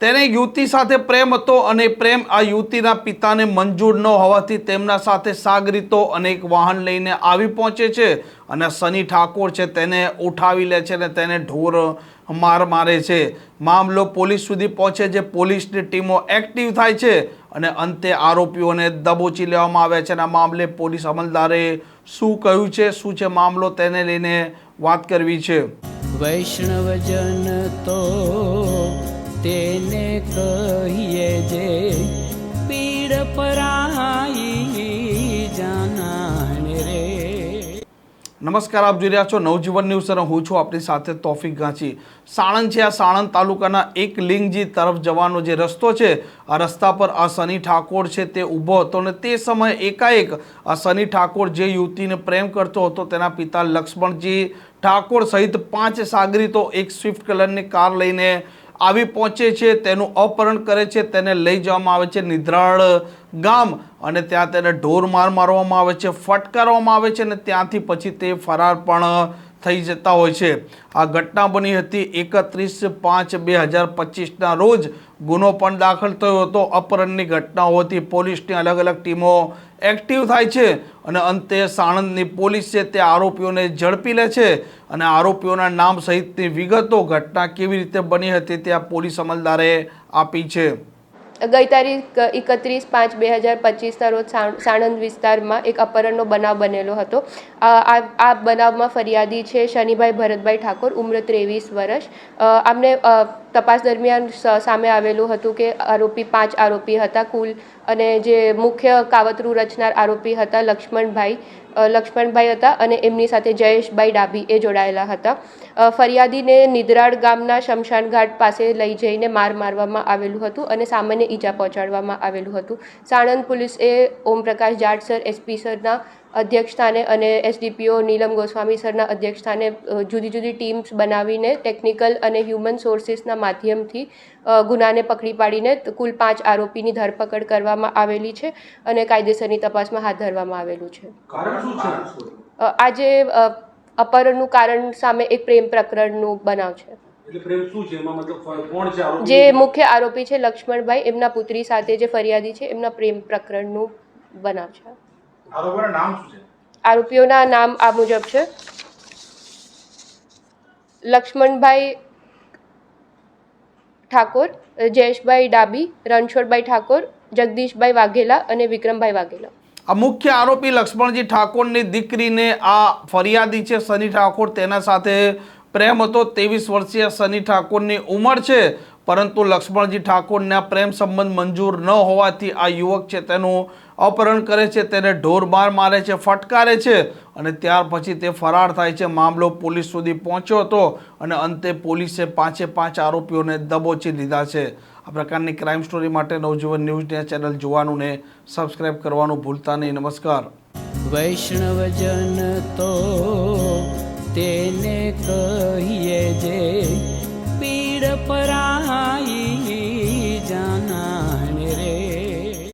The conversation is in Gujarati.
તેને યુવતી સાથે પ્રેમ હતો અને પ્રેમ આ યુવતીના પિતાને મંજૂર ન હોવાથી તેમના સાથે સાગરીતો અને એક વાહન લઈને આવી પહોંચે છે અને સની ઠાકોર છે તેને ઉઠાવી લે છે અને તેને ઢોર માર મારે છે. મામલો પોલીસ સુધી પહોંચે છે. પોલીસની ટીમો એક્ટિવ થાય છે અને અંતે આરોપીઓને દબોચી લેવામાં આવે છે અને આ મામલે પોલીસ અમલદારે શું કહ્યું છે, શું છે મામલો તેને લઈને વાત કરવી છે. વૈષ્ણવજન તો તેને કહીએ જે પીડ પરાઈ જાનાને રે. નમસ્કાર, આપ જોઈ રહ્યા છો નવજીવન ન્યૂઝ અને હું છું આપણી સાથે તોફિક ગાંચી સાણંદ છે આ સાણંદ તાલુકાના એક લિંગજી તરફ જવાનો જે રસ્તો છે, આ રસ્તા પર આ સની ઠાકોર છે તે ઊભો હતો અને તે સમયે એકાએક આ સની ઠાકોર જે યુવતીને પ્રેમ કરતો હતો તેના પિતા લક્ષ્મણજી ઠાકોર સહિત પાંચ સાગરીતો એક સ્વિફ્ટ કલરની કાર લઈને આવી પહોંચે છે, તેનું અપહરણ કરે છે, તેને લઈ જવામાં આવે છે નિદ્રાળ ગામ અને ત્યાં તેને ઢોર માર મારવામાં આવે છે, ફટકારવામાં આવે છે અને ત્યાંથી પછી તે ફરાર પણ થઈ જતા હોય છે. આ ઘટના બની હતી એકત્રીસ પાંચ બે હજાર પચીસના રોજ. ગુનો પણ દાખલ થયો હતો. અપહરણની ઘટના હોવાથી પોલીસની અલગ અલગ ટીમો એક્ટિવ થાય છે અને અંતે સાણંદની પોલીસ છે તે આરોપીઓને ઝડપી લે છે અને આરોપીઓના નામ સહિતની વિગતો ઘટના કેવી રીતે બની હતી તે આ પોલીસ અમલદારે આપી છે. ગઈ તારીખ એકત્રીસ પાંચ બે હજાર પચીસના રોજ સાણંદ વિસ્તારમાં એક અપહરણનો બનાવ બનેલો હતો. આ બનાવમાં ફરિયાદી છે શનિભાઈ ભરતભાઈ ઠાકોર, ઉમર ત્રેવીસ વર્ષ. આમને તપાસ દરમિયાન સામે આવેલું હતું કે આરોપી પાંચ આરોપી હતા કુલ અને જે મુખ્ય કાવતરું રચનાર આરોપી હતા લક્ષ્મણભાઈ લક્ષ્મણભાઈ હતા અને એમની સાથે જયેશભાઈ ડાભી એ જોડાયેલા હતા. ફરિયાદીને નિદ્રાળ ગામના શમશાન ઘાટ પાસે લઈ જઈને માર મારવામાં આવેલું હતું અને સામાન્ય ઈજા પહોંચાડવામાં આવેલું હતું. સાણંદ પોલીસે ઓમપ્રકાશ જાટ સર એસપી સરના અધ્યક્ષસ્થાને અને એસડીપીઓ નીલમ ગોસ્વામી સરના અધ્યક્ષસ્થાને જુદી જુદી ટીમ્સ બનાવીને ટેકનિકલ અને હ્યુમન સોર્સિસના માધ્યમથી ગુનાને પકડી પાડીને કુલ પાંચ આરોપીની ધરપકડ કરવામાં આવેલી છે અને કાયદેસરની તપાસમાં હાથ ધરવામાં આવેલું છે. આજે અપહરણનું કારણ સામે એક પ્રેમ પ્રકરણનું બનાવ છે. જે મુખ્ય આરોપી છે લક્ષ્મણભાઈ એમના પુત્રી સાથે જે ફરિયાદી છે એમના પ્રેમ પ્રકરણનું બનાવ છે. આરોપીના નામ શું છે? આરોપીઓના નામ આ મુજબ છે. લક્ષ્મણભાઈ ઠાકોર જયેશભાઈ ડાબી રણછોડભાઈ ઠાકોર જગદીશભાઈ વાઘેલા અને વિક્રમભાઈ વાઘેલા. આ મુખ્ય આરોપી લક્ષ્મણજી ઠાકોરની દીકરીને આ ફરિયાદી છે સની ઠાકોર. તેના સાથે પ્રેમ હતો. ત્રેવીસ વર્ષીય સની ઠાકોરની ઉંમર છે. પરંતુ લક્ષ્મણજી ઠાકોરના પ્રેમ સંબંધ મંજૂર ન હોવાથી આ યુવક છે તેનું અપહરણ કરે છે, તેને ઢોરમાર મારે છે, ફટકારે છે અને ત્યાર પછી તે ફરાર થાય છે. મામલો પોલીસ સુધી પહોંચ્યો હતો અને અંતે પોલીસે પાંચે પાંચ આરોપીઓને દબોચી લીધા છે. આ પ્રકારની ક્રાઇમ સ્ટોરી માટે નવજીવન ન્યૂઝને ચેનલ જોવાનું ને સબસ્ક્રાઇબ કરવાનું ભૂલતા નહીં. નમસ્કાર. વૈષ્ણવજન તો તેને કહીએ જે